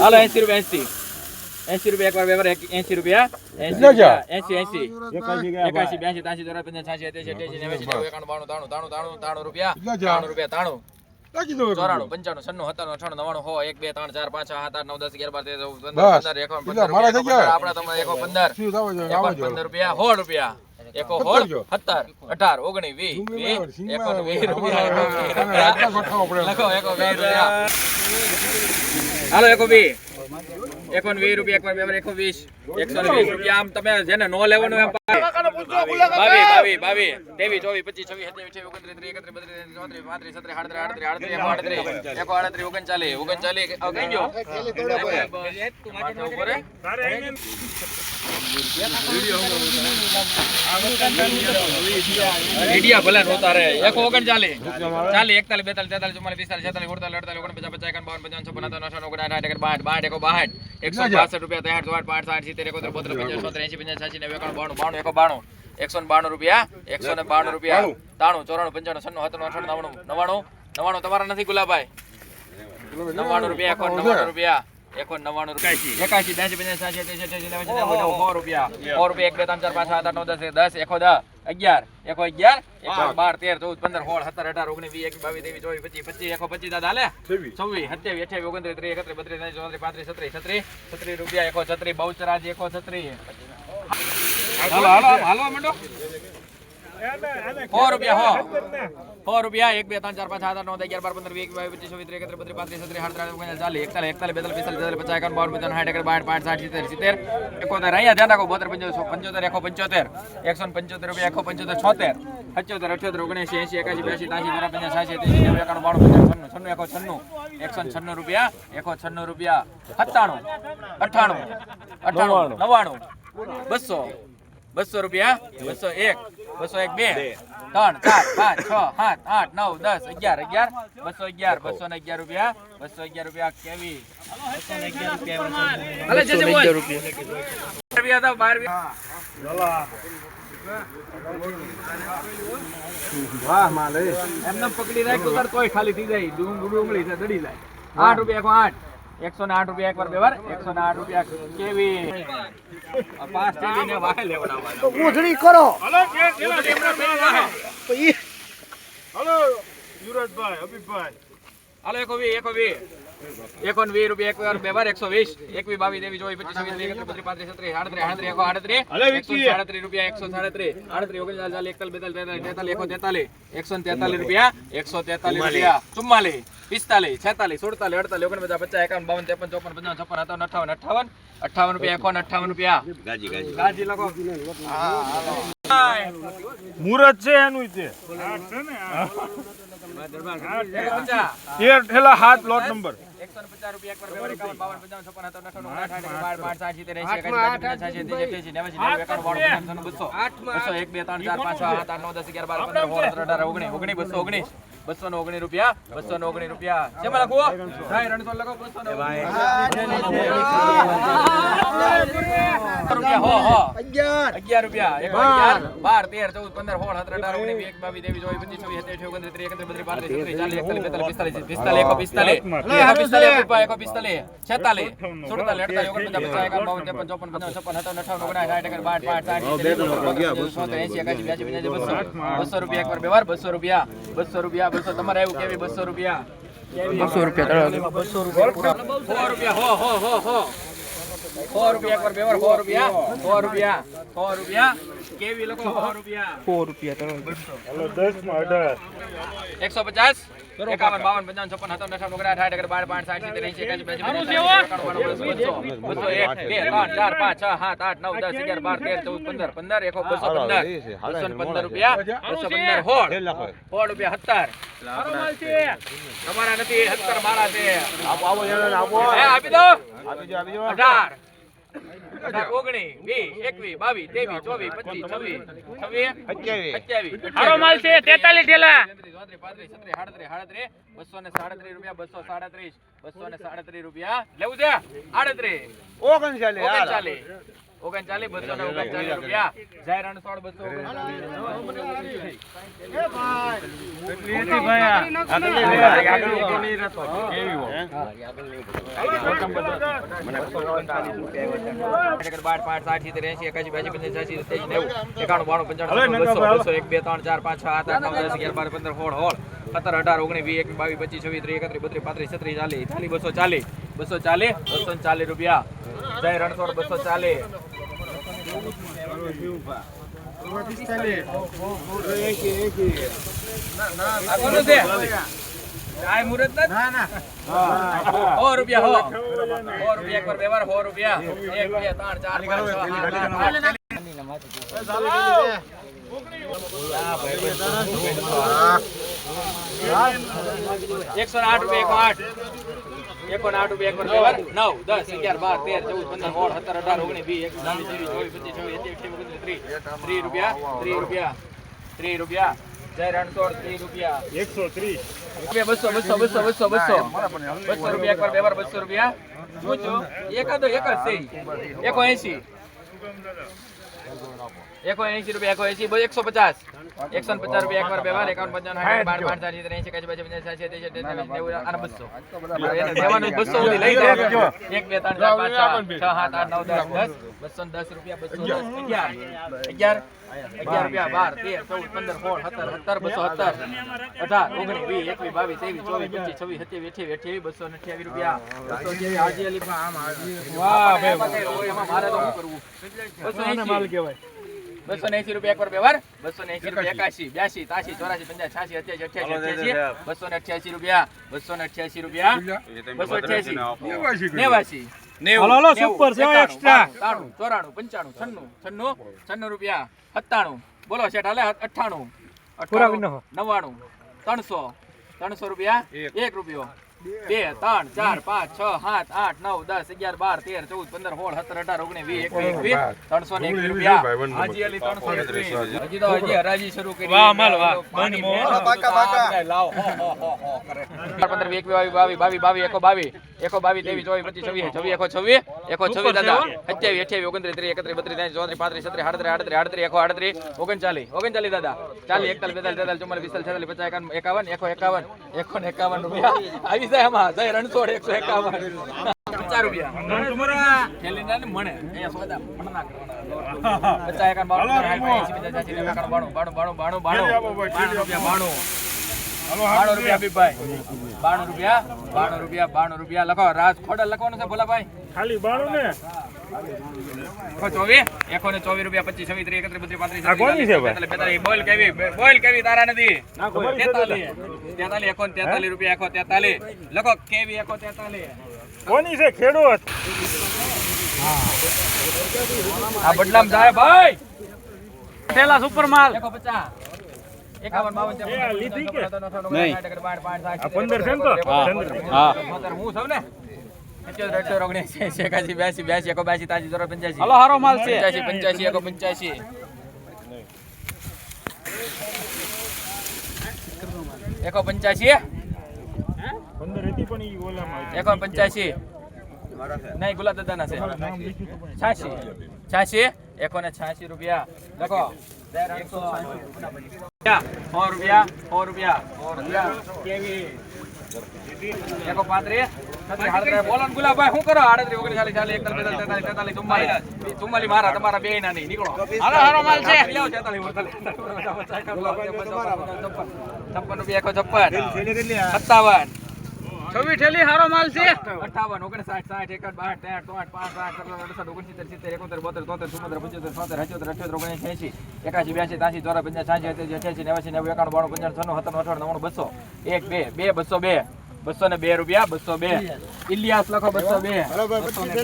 હાલો એસી રૂપિયા એસી એસી રૂપિયા એકવાર વ્યવહાર એસી રૂપિયા. એસી? એસી એસી બ્યાસી ત્યાસી ચોરાસી પંચાસી છ્યાસી સત્યાસી અઠ્યાસી નેવ્યાસી નેવું એકાણું બાણું ત્રાણું ત્રાણું ત્રાણું ત્રાણું રૂપિયા. કેટલા રૂપિયા ત્રાણું ચોરાણું પંચાણું છન્નું સત્તાણું અઠાણું નવાણું હો એક બે ત્રણ ચાર પાંચ સાત આઠ નવ દસ અગિયાર બાર તેર પંદર. પંદર પંદર એકો પંદર થાવ છે? એકો છો. પંદર રૂપિયા સો રૂપિયા. એકો સત્તર અઢાર વીસ રૂપિયા. લખો એકો વીસ રૂપિયા હાલો એકો વીસ એકોન વીસ રૂપિયા એકવાર બે વાર વીસ એકસો વીસ રૂપિયા. આમ તમે જેને નો લેવાનું એમ બાવીસ બાવીસ બાવીસ ત્રેવીસ ચોવીસ પચીસ છવ્વીસ સત્યાવીસ અઠ્યાવીસ ઓગણત્રીસ ત્રીસ એકત્રીસ બત્રીસ ચોત્રીસ પાંત્રીસ છત્રીસ આડત્રીસ આડત્રીસ આડત્રીસ એકો આડત્રીસ. એકો આડત્રીસ ઓગણચાલીસ ઓગણચાલીસ કઈ ગયો. મીડિયા ભલે નો રે. એકો ઓગણચાલીસ. ચાલી એકતાલીસ બેતાલીસ તેતાલીસ ચુમ્માલીસ પિસ્તાલીસ છેતાલીસ અડતાલીસ અડતાલીસ ઓગણપચાસ પચાસ એકાવન બાવન પંચાવન છપ્પન સત્તાવન ઓગણસાઠ બાઠ બાસઠ એકો બાસઠ. એકસો બાસઠ રૂપિયા ત્રેસઠ ચોસઠ પાંચ સાઠ સિત્તેર એકોતેર બોતેર પંચાવન છોતેર એંશી પંચાવન છ્યાસી નેવું એકાણું બાણું બાણું એકો બાણું એકસો બાણું રૂપિયા એકસો ને બાણું રૂપિયા તાણું ચોરાણું પંચાણું છન્નું સત્તાણું અઠાણું નવાણું નવ્વાણું તમારા નથી ગુલાબભાઈ નવાણું રૂપિયા એકો રૂપિયા એકો નવ્વાણું રૂપિયા એકાશી બ્યાસી પંચાસી અઠ્યાસી નેવું સો રૂપિયા સો રૂપિયા એક બે ત્રણ ચાર પાંચ સાત આઠ નવ દસ દસ એકો દસ અગિયાર. એકો અગિયાર એકો બાર. તેર ચૌદ પંદર સોળ સત્તર અઢાર ઓગણીસ વીસ એકવીસ બાવીસ ત્રેવીસ ચોવીસ પચીસ પચીસ એકો પચીસ દાદા હાલે? છવ્વીસ. સત્યાવીસ અઠ્યાવીસ ઓગણત્રીસ ત્રીસ એકત્રીસ બત્રીસ ત્રીસ ચોત્રીસ પાંત્રીસ છત્રીસ છત્રીસ છત્રીસ રૂપિયા એકો છત્રીસ બહુચરાજી એકો છત્રીસ. હાલો હાલો હાલો મંડો. સો રૂપિયા હો. સો રૂપિયા એક બે ત્રણ ચાર પાંચ સાત આઠ નવ અગિયાર બાર પંદર વીસ બાવીસ પચીસ છવ્વીસ ત્રીસ એકત્રીસ બત્રીસ પાંત્રીસ છત્રીસ સાડત્રીસ ઓગણચાલીસ ચાલીસ એકતાલીસ એકતાલીસ બેતાલીસ પિસ્તાલીસ તેતાલીસ પચાસ એકાવન બાવન પંચાવન સાઠ એકર બાઠ પાંચ સાઠ સિત્તેર સિત્તેર એકોતેર. અહીંયા ધ્યાન રાખો બોતેર પંચોતેર પંચોતેર એકો પંચોતેર. એકસો પંચોતેર રૂપિયા એકો પંચોતેર છોતેર. સત્યોતેર અઠ્યોતેર ઓગણએંસી એસી એકાસી બ્યાસી ત્યાસી ચોરા પંચાસ સાસી ત્રીસી નેવું એકાણું બાણું છન્નું એકસો છન્નું રૂપિયા એકો છન્નું રૂપિયા સત્તાણું. અઠ્ઠાણું. અઠાણું નવ્વાણું. બસો. બસો રૂપિયા બસો એક. બસો એક બે. ત્રણ ચાર પાંચ છ સાત આઠ નવ દસ અગિયાર અગિયાર. બસો અગિયાર બસો ને અગિયાર રૂપિયા બસો અગિયાર રૂપિયા કેવી. રૂપિયા તો બાર રૂપિયા. એમને પકડી રાખ્યો તોય ખાલી થઈ જાય. ડુંગ- ડુંગળી દડી લાય. આઠ રૂપિયા આઠ. એકસો ને આઠ રૂપિયા એકવાર બે વાર એકસો ને આઠ રૂપિયા કેવી? આ પાંચ થેલી ને વાહે લેવડાવવાના. ઉધડી કરો. હલો યુવરાજભાઈ અભિભાઈ હાલો એકો વી એકો વી એકો ને વી રૂપિયા એક વાર બે વાર એકસો વીસ. એકવી બાવીસ ત્રેવીસ ચોવીસ પચીસ વીસ ત્રીસ એકત્રીસ બત્રીસ પાંત્રીસ છત્રીસ આડત્રીસ આડત્રીસ એકો આડત્રીસ. સાડત્રીસ રૂપિયા એકસો સાડત્રીસ. આડત્રીસ ઓગણચાલીસ ચાલીસ એકતાલીસ બેતાલીસ તેતાલીસ એકસો એકો તેતાલીસ. એકસો તેતાલીસ રૂપિયા એકસો તેતાલીસ રૂપિયા. ચુમ્માલીસ પિસ્તાલીસ છેતાલીસ સુડતાલીસ અડતાલીસ ઓગણપચાસ પચાસ એકાવન બાવન ત્રેપન ચોપન પંચાવન છપ્પન સત્તાવન અઠાવન અઠાવન અઠાવન રૂપિયા એકોન અઠાવન રૂપિયા. ગાજી ગાજી. ગાજી લખો. હા, મુહૂર્ત છે એનું પચાસ. તેર ઠેલા હાથ લોટ નંબર ઓગણીસ. બસો ને ઓગણીસ રૂપિયા બસો ને ઓગણીસ રૂપિયા. ભાઈ બસો ને હો હો. અગિયાર. અગિયાર રૂપિયા. એક અગિયાર બાર. તેર ચૌદ પંદર સોળ સત્તર અઢાર ઓગણીસ એક બાવીસ ત્રેવીસ ચોવીસ પચીસ છવ્વીસ સત્યાવીસ ઓગણત્રીસ ત્રીસ એકત્રીસ બત્રીસ પાંત્રીસ છત્રીસ ચાલીસ એકતાલીસ બેતાલીસ પિસ્તાલીસ પિસ્તાલીસ પિસ્તાલીસ. રૂપિયા એકો પિસ્તાલીસ. છેતાલીસ. સુડતાલીસ અડતાલીસ ઓગણપચાસ પચાસ એકાવન બાવન ત્રેપન ચોપન પંચાવન છપ્પન સત્તાવન અઠાવન ઓગણસાઠ સાઠ એકર બાર પાંચ સાઠ સિત્તેર એકાસી બ્યાસી બસો બસો રૂપિયા બે વાર બસો રૂપિયા બસો રૂપિયા બસો તમારે આવ્યું કેવી બસો રૂપિયા? બસો રૂપિયા બસો રૂપિયા સો રૂપિયા હો હો હો હો. સો રૂપિયા એકવાર બે સો રૂપિયા. સો રૂપિયા સો રૂપિયા. કેવી લોકો સો રૂપિયા? દસમાં અઢાર. એકસો પચાસ? એકાવન બાવન પંચાવન છપ્પન સત્તાવન અઠાવન ઓગણસાઠ સાઠ એકર બાર પાંચ સાઠ સિત્તેર એંશી એકાસી બ્યાસી પંચ્યાસી એકાણું બાણું બસો બસો એક બે ત્રણ ચાર પાંચ છ સાત આઠ નવ દસ અગિયાર બાર તેર ચૌદ પંદર પંદર એકો બસો પંદર. બસો પંદર રૂપિયા. બસો પંદર હોળ. હોળ રૂપિયા સત્તર. તમારા નથી સત્તર મારા છે. આપી દો. અઢાર અઢાર ઓગણીસ વીસ એકવીસ ઠેલા. બસો ને ઓગણચાલીસ રૂપિયા બસો સાડત્રીસ બસો ને સાડત્રીસ રૂપિયા. લેવું છે? ઓગણચાલીસ બાર પાંચ બસો એક બે ત્રણ ચાર પાંચ છ આઠ નવ દસ અગિયાર બાર પંદર સોળ સત્તર અઢાર ઓગણીસ એકવીસ બાવીસ પચીસ છવ્વીસ ત્રીસ એકત્રીસ બત્રીસ પાંત્રીસ છત્રીસ ચાલીસ ચાલીસ બસો ચાલીસ બસો ચાલીસ રૂપિયા જય રણછોડ બસો ચાલીસ કોનું છે? આ મુહૂર્ત નથી? સો રૂપિયા હો. સો રૂપિયા એક વ્યવહાર સો રૂપિયા. એક બે ત્રણ ચાર પાંચ છ સાત આઠ એકસો આઠ રૂપિયા એકો આઠ. એકો આઠ રૂપિયા નવ દસ અગિયાર બાર તેર ચૌદ પંદર સોળ સત્તર અઢાર ઓગણીસ વીસ એકવીસ બાવીસ ત્રેવીસ ચોવીસ પચીસ છવ્વીસ ત્રીસ ત્રીસ રૂપિયા ત્રીસ રૂપિયા ત્રીસ રૂપિયા. એકસો ત્રીસ. બસો બસો બસો બસો બસો. બસો રૂપિયા એકવાર બે વાર બસો રૂપિયા. શું એકાદો એક જ છે. એકો એસી એકો એસી રૂપિયા એકો એસી એકસો પચાસ. એકસો પચાસ રૂપિયા એકવાર બે વાર. એકાવન પંચાવન સાઠ બાર પાંચ સાત સિત્તેર એસી એકાસી બાસી પંચાસી સાસી નેવું અને બસો. એને બસો સુધી લઈ જાઓ. એક બે ત્રણ ચાર પાંચ છ છ સાત આઠ નવ દસ દસ. બસો દસ રૂપિયા બસો દસ અગિયાર. અગિયાર. અગિયાર રૂપિયા બાર તેર ચૌદ પંદર સોળ સત્તર સત્તર બસો સત્તર અઢાર ઓગણીસ વીસ એકવીસ બાવીસ ત્રેવીસ ચોવીસ પચીસ છવ્વીસ સત્યાવીસ અઠ્યાવીસ અઠ્યાવીસ બસો અઠ્યાવીસ રૂપિયા. બસો અઠ્યાવીસ હાજી અલી વાહ ભાઈ એમાં મારે તો શું કરવું? બસો એંસી બસો એસી રૂપિયા એક વાર વ્યવહાર બસો ને એસી રૂપિયા એકાસી બ્યાસી તાસી ચોરાસી પંચાસી છાસી અઠ્યાસી અઠ્યાસી અઠ્યાસી બસો ને અઠ્યાસી રૂપિયા બસો ને અઠ્યાસી રૂપિયા બસો અઠ્યાસી નેવાસી નેવું હાલો, હાલો, છે, છન્નું રૂપિયા સત્તાણું. બોલો શેઠ હાલે અઠ્ઠાણું. અઠ્ઠાણું નવ્વાણું ત્રણસો ત્રણસો રૂપિયા એક રૂપિયો. બે ત્રણ ચાર પાંચ છ સાત આઠ નવ દસ અગિયાર બાર તેર ચૌદ પંદર સોળ સત્તર અઢાર ઓગણીસ વીસ એકવીસ એકવીસ ત્રણસો ને એકવીસ રૂપિયા. હાજી અલી ત્રણસો ને ત્રીસ. હજી તો હજી હરાજી શરૂ કરી. વાહ માલ વાહ. પાણી મેં. લાવો. હો, હો, હો, હો, પંદર વીસ એકવીસ બાવીસ બાવીસ બાવીસ બાવીસ એકો બાવીસ. એકો બાવીસ ત્રેવીસ ચોવીસ પચીસ છવ્વીસ છવ્વીસ એકો છવ્વીસ એકો છવ્વીસ દાદા. અઠ્યાવીસ અઠ્યાવીસ ઓગણત્રીસ ત્રીસ એકત્રીસ બત્રીસ ત્રણ ચોત્રીસ પાંત્રીસ છત્રીસ આડત્રીસ આડત્રીસ આડત્રીસ એકો આડત્રીસ ઓગણચાલીસ ઓગણચાલીસ દાદા. ચાલીસ એકતાલીસ બેતાલીસ તેતાલીસ ચુમ્માલીસ પિસ્તાલીસ છેતાલીસ પચાસ એકાવન એકાવન એકો એકાવન એકો ને એકાવન રૂપિયા. આવી જાય એમાં જય રણછોડ એકસો એકાવન. પચાસ રૂપિયા. બાણું રૂપિયા લખો. રાજ ખોડા લખવાનું છે ભોલાભાઈ? ખાલી બાણું ને? લખો કેવી એકો તેતાલીસ કોની છે ખેડૂત આ બદલામ જાય ભાઈ ઠેલા સુપર માલ એકો પચાસ એકાવન બાવન એ આ લીધી કે? નહીં આ પંદર છે ને તો? હા. હું સૌ ને હલો હારો માલ છે. પંચ્યાસી, પંચ્યાસી, એકો પંચ્યાસી. એકો પંચ્યાસી એકો પંચ્યાસી નહીં ગુલાબ દાદાના છે. છ્યાસી છ્યાસી એકો ને છ્યાસી રૂપિયા લખો એકસો સો રૂપિયા સો રૂપિયા સો રૂપિયા કેવી એકો પાંત્રીસ. બોલો ને ગુલાબભાઈ શું કરો આડત્રીસ ઓગણચાલીસ ચાલીસ એકતાલીસ બેતાલીસ તેતાલીસ ચુમ્માલીસ ચુમ્માલીસ મારા તમારા બે ના નહીં નીકળો હારો હારો માલ છે તેતાલીસ, અડતાલીસ, છપ્પન રૂપિયા એકો છપ્પન સત્તાવન છવ્વી ઠેલી હારો માલ છે. અઠાવન ઓગણસાઠ સાઠ એકડ બાઠ ત્રેસઠ ચોસઠ પાંચ આઠ સત્તર અડસઠ ઓગણસિત્તેર સિત્તેર એકોતેર બોતેર તોતેર ચુમ્મોતેર પંચોતેર છોતેર અઠ્યોતેર અઠ્યોતેર ઓગણીસ એસી એકાસી બ્યાસી ત્યાસી ચોરા પંચાસ છ્યાસી અઠ્યાસી અઠ્યાસી નેવાસી નેવું એકાણું બાણું પંચાણું છન્નું સત્તાણું અઠાણું નવ્વાણું બસો એક બે બે બસો બે બસો ને બે રૂપિયા બસો બે. ઇલિયાસ લખો બસો બે. બસો બે.